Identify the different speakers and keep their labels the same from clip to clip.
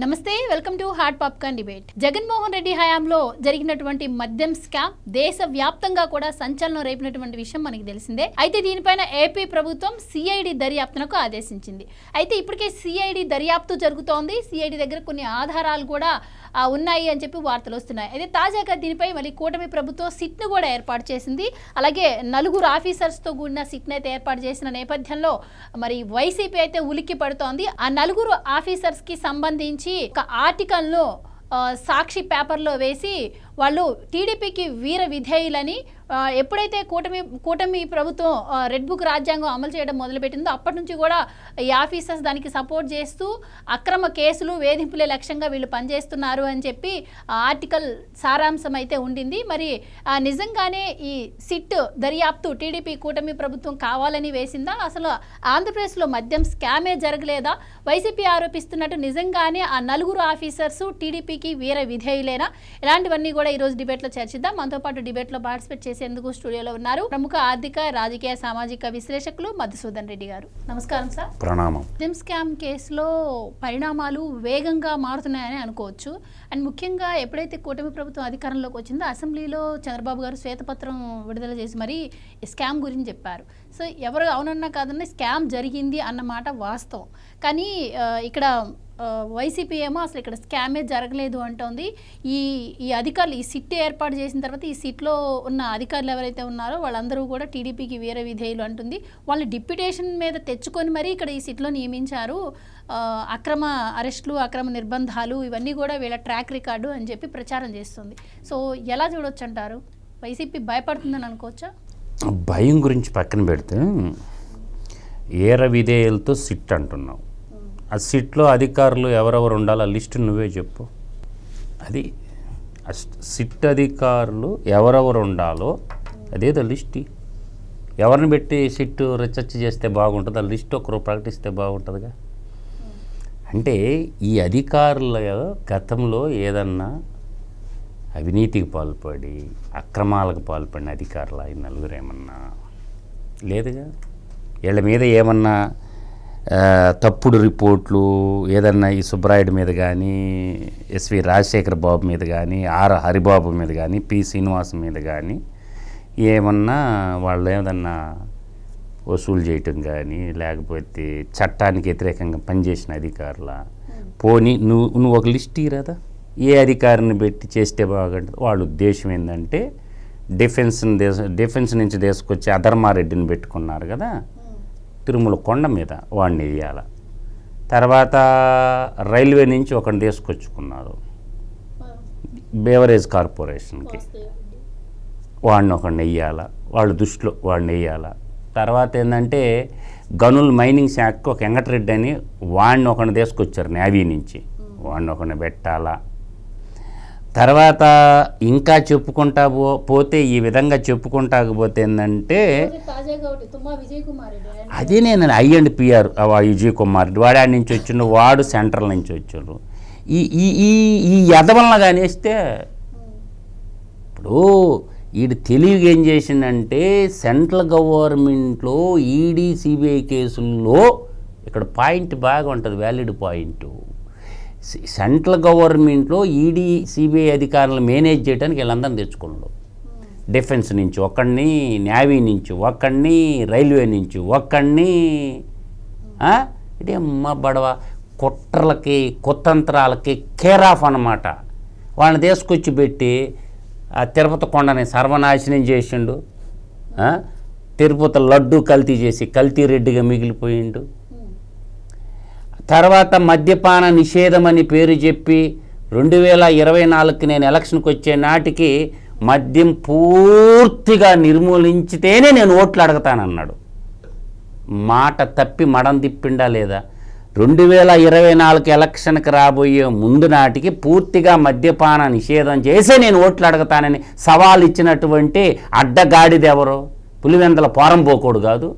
Speaker 1: Namaste welcome to heart popcorn debate. Jaganmohan Reddy హయాంలో జరిగినటువంటి మద్యం స్కామ్ దేశ వ్యాప్తంగా కూడా సంచలనం రేపినటువంటి విషయం మనకి తెలిసిందే. అయితే దీనిపైన ఏపీ ప్రభుత్వం సిఐడి దర్యాప్తునకు ఆదేశించింది. అయితే ఇప్పటికే సిఐడి దర్యాప్తు జరుగుతోంది. సిఐడి దగ్గర కొన్ని ఆధారాలు కూడా ఉన్నాయి అని చెప్పి వార్తలు వస్తున్నాయి. అయితే తాజాగా దీనిపై మళ్ళీ కూటమి ప్రభుత్వం సిట్ను కూడా ఏర్పాటు చేసింది. అలాగే నలుగురు ఆఫీసర్స్తో కూడిన సిట్ను అయితే ఏర్పాటు చేసిన నేపథ్యంలో మరి వైసీపీ అయితే ఉలిక్కి పడుతోంది. ఆ నలుగురు ఆఫీసర్స్కి సంబంధించి ఒక ఆర్టికల్ను సాక్షి పేపర్లో వేసి వాళ్ళు టీడీపీకి వీర విధేయులని ఎప్పుడైతే కూటమి కూటమి ప్రభుత్వం రెడ్ బుక్ రాజ్యాంగం అమలు చేయడం మొదలుపెట్టిందో అప్పటి నుంచి కూడా ఈ ఆఫీసర్స్ దానికి సపోర్ట్ చేస్తూ అక్రమ కేసులు వేధింపులే లక్ష్యంగా వీళ్ళు పనిచేస్తున్నారు అని చెప్పి ఆర్టికల్ సారాంశం అయితే ఉండింది. మరి నిజంగానే ఈ సిట్ దర్యాప్తు టీడీపీ కూటమి ప్రభుత్వం కావాలని వేసిందా? అసలు ఆంధ్రప్రదేశ్లో మద్యం స్కామే జరగలేదా? వైసీపీ ఆరోపిస్తున్నట్టు నిజంగానే ఆ నలుగురు ఆఫీసర్స్ టీడీపీకి వీర విధేయులేనా? ఇలాంటివన్నీ కూడా ఈ రోజు డిబేట్లో చర్చిద్దాం. మనతో పాటు డిబేట్లో పార్టిసిపేట్ చేసేందుకు స్టూడియోలో ఉన్నారు? ప్రముఖ ఆర్థిక రాజకీయ సామాజిక విశ్లేషకులు మధుసూదన్ రెడ్డి గారు. నమస్కారం సార్.
Speaker 2: ప్రణామం.
Speaker 1: మద్యం స్కామ్ కేసులో పరిణామాలు వేగంగా మారుతున్నాయని అనుకోవచ్చు. అండ్ ముఖ్యంగా ఎప్పుడైతే కూటమి ప్రభుత్వం అధికారంలోకి వచ్చిందో అసెంబ్లీలో చంద్రబాబు గారు శ్వేతపత్రం విడుదల చేసి మరీ స్కామ్ గురించి చెప్పారు. సో ఎవరు అవునన్నా కాదన్నా స్కామ్ జరిగింది అన్నమాట వాస్తవం. కానీ ఇక్కడ వైసీపీ ఏమో అసలు ఇక్కడ స్కామే జరగలేదు అంటోంది. ఈ ఈ అధికారులు ఈ సిట్ ఏర్పాటు చేసిన తర్వాత ఈ సిట్లో ఉన్న అధికారులు ఎవరైతే ఉన్నారో వాళ్ళందరూ కూడా టీడీపీకి వీర విధేయులు అంటుంది. వాళ్ళు డిప్యుటేషన్ మీద తెచ్చుకొని మరీ ఇక్కడ ఈ సిట్లో నియమించారు. అక్రమ అరెస్టులు అక్రమ నిర్బంధాలు ఇవన్నీ కూడా వీళ్ళ ట్రాక్ రికార్డు అని చెప్పి ప్రచారం చేస్తుంది. సో ఎలా చూడొచ్చు అంటారు వైసీపీ భయపడుతుందని అనుకోవచ్చా?
Speaker 2: భయం గురించి పక్కన పెడితే ఏర విధేయులతో సిట్ అంటున్నావు. ఆ సిట్లో అధికారులు ఎవరెవరు ఉండాలి ఆ లిస్టు నువ్వే చెప్పు. అది సిట్ అధికారులు ఎవరెవరు ఉండాలో అదేదో లిస్ట్. ఎవరిని పెట్టి సిట్టు రీసెర్చ్ చేస్తే బాగుంటుంది ఆ లిస్ట్ ఒకరు ప్రకటిస్తే బాగుంటుందిగా. అంటే ఈ అధికారుల గతంలో ఏదన్నా అవినీతికి పాల్పడి అక్రమాలకు పాల్పడిన అధికారులు ఈ నలుగురు ఏమన్నా లేదుగా? వీళ్ళ మీద ఏమన్నా తప్పుడు రిపోర్ట్లు ఏదన్నా ఈ సుబ్బరాయుడు మీద కానీ ఎస్వి రాజశేఖర్ బాబు మీద కానీ ఆర్ హరిబాబు మీద కానీ పి శ్రీనివాస్ మీద కానీ ఏమన్నా వాళ్ళు ఏదన్నా వసూలు చేయటం కానీ లేకపోతే చట్టానికి వ్యతిరేకంగా పనిచేసిన అధికారుల పోనీ నువ్వు నువ్వు ఒక లిస్ట్ ఇరాదా ఏ అధికారిని పెట్టి చేస్తే బాగుంటుంది? వాళ్ళ ఉద్దేశం ఏంటంటే డిఫెన్స్ని దేశ డిఫెన్స్ నుంచి తీసుకొచ్చి అధర్మారెడ్డిని పెట్టుకున్నారు కదా? తిరుమల కొండ మీద వాడిని వేయాల తర్వాత రైల్వే నుంచి ఒకరిని తీసుకొచ్చుకున్నారు. బేవరేజ్ కార్పొరేషన్కి. వాడిని ఒకడిని వెయ్యాల వాళ్ళ దృష్టిలో వాడిని వెయ్యాల తర్వాత ఏంటంటే గనుల్ మైనింగ్ శాఖకి ఒక వెంకటరెడ్డి అని వాడిని ఒకడిని తీసుకొచ్చారు నేవీ నుంచి. వాడిని ఒకడిని పెట్టాలా? తర్వాత ఇంకా చెప్పుకుంటా పో పోతే ఈ విధంగా చెప్పుకుంటా పోతే ఏంటంటే అదే నేను I and PR Vijay Kumar Reddy వాడు ఆడి నుంచి వచ్చిండు వాడు సెంట్రల్ నుంచి వచ్చాడు. ఈ ఈ ఈ ఈ ఎదవలన కానిస్తే ఇప్పుడు వీడు తెలివిగా ఏం చేసిందంటే సెంట్రల్ గవర్నమెంట్లో ఈడీ సిబిఐ కేసుల్లో ఇక్కడ పాయింట్ బాగా ఉంటుంది వ్యాలిడ్ పాయింట్. సెంట్రల్ గవర్నమెంట్లో ఈడీ సిబిఐ అధికారులను మేనేజ్ చేయడానికి వీళ్ళందరిని తెచ్చుకున్నాడు. డిఫెన్స్ నుంచి ఒక్కడిని నేవీ నుంచి ఒక్కడిని రైల్వే నుంచి ఒక్కడిని ఇదే మా బడవ. కుట్రలకి కుతంత్రాలకి కేర్ ఆఫ్ అన్నమాట. వాళ్ళని తీసుకొచ్చి పెట్టి ఆ తిరుపతి కొండని సర్వనాశనం చేసిండు. తిరుపతి లడ్డు కల్తీ చేసి కల్తీ రెడ్డిగా మిగిలిపోయిండు. తర్వాత మద్యపాన నిషేధం అని పేరు చెప్పి రెండు వేల ఇరవై నాలుగుకి నేను ఎలక్షన్కి వచ్చే నాటికి మద్యం పూర్తిగా నిర్మూలించితేనే నేను ఓట్లు అడగతానన్నాడు. మాట తప్పి మడం తిప్పిండా లేదా? రెండు వేల ఇరవై నాలుగు ఎలక్షన్కి రాబోయే ముందు నాటికి పూర్తిగా మద్యపాన నిషేధం చేసే నేను ఓట్లు అడగతానని సవాల్ ఇచ్చినటువంటి అడ్డగాడిదెవరు పులివెందల పోరం పోకోడు కాదు.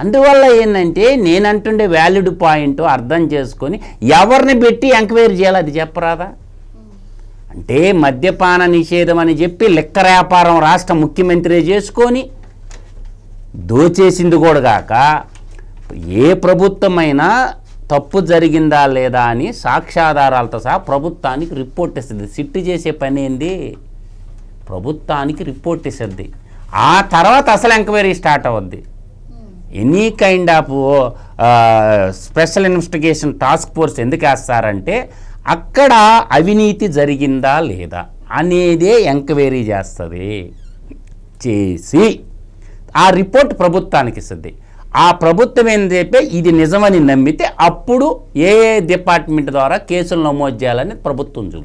Speaker 2: అందువల్ల ఏంటంటే నేను అంటుండే వ్యాలిడ్ పాయింట్ అర్థం చేసుకొని ఎవరిని పెట్టి ఎంక్వైరీ చేయాలి అది చెప్పరాదా? అంటే మద్యపాన నిషేధం అని చెప్పి లెక్క వ్యాపారం రాష్ట్ర ముఖ్యమంత్రి చేసుకొని దోచేసింది కూడా కాక ఏ ప్రభుత్వమైనా తప్పు జరిగిందా లేదా అని సాక్ష్యాధారాలతో సహా ప్రభుత్వానికి రిపోర్ట్ ఇస్తుంది. సిట్టు చేసే పని ఏంది? ప్రభుత్వానికి రిపోర్ట్ ఇస్తుంది. ఆ తర్వాత అసలు ఎంక్వైరీ స్టార్ట్ అవుద్ది. Any kind of special investigation task force ఎందుకు వేస్తారంటే అక్కడ అవినీతి జరిగిందా లేదా అనేదే ఎంక్వైరీ చేస్తుంది. చేసి ఆ రిపోర్ట్ ప్రభుత్వానికి ఇస్తుంది. ఆ ప్రభుత్వం ఏం చెప్పి? ఇది నిజమని నమ్మితే అప్పుడు ఏ ఏ డిపార్ట్మెంట్ ద్వారా కేసులు నమోదు చేయాలని ప్రభుత్వం చూపు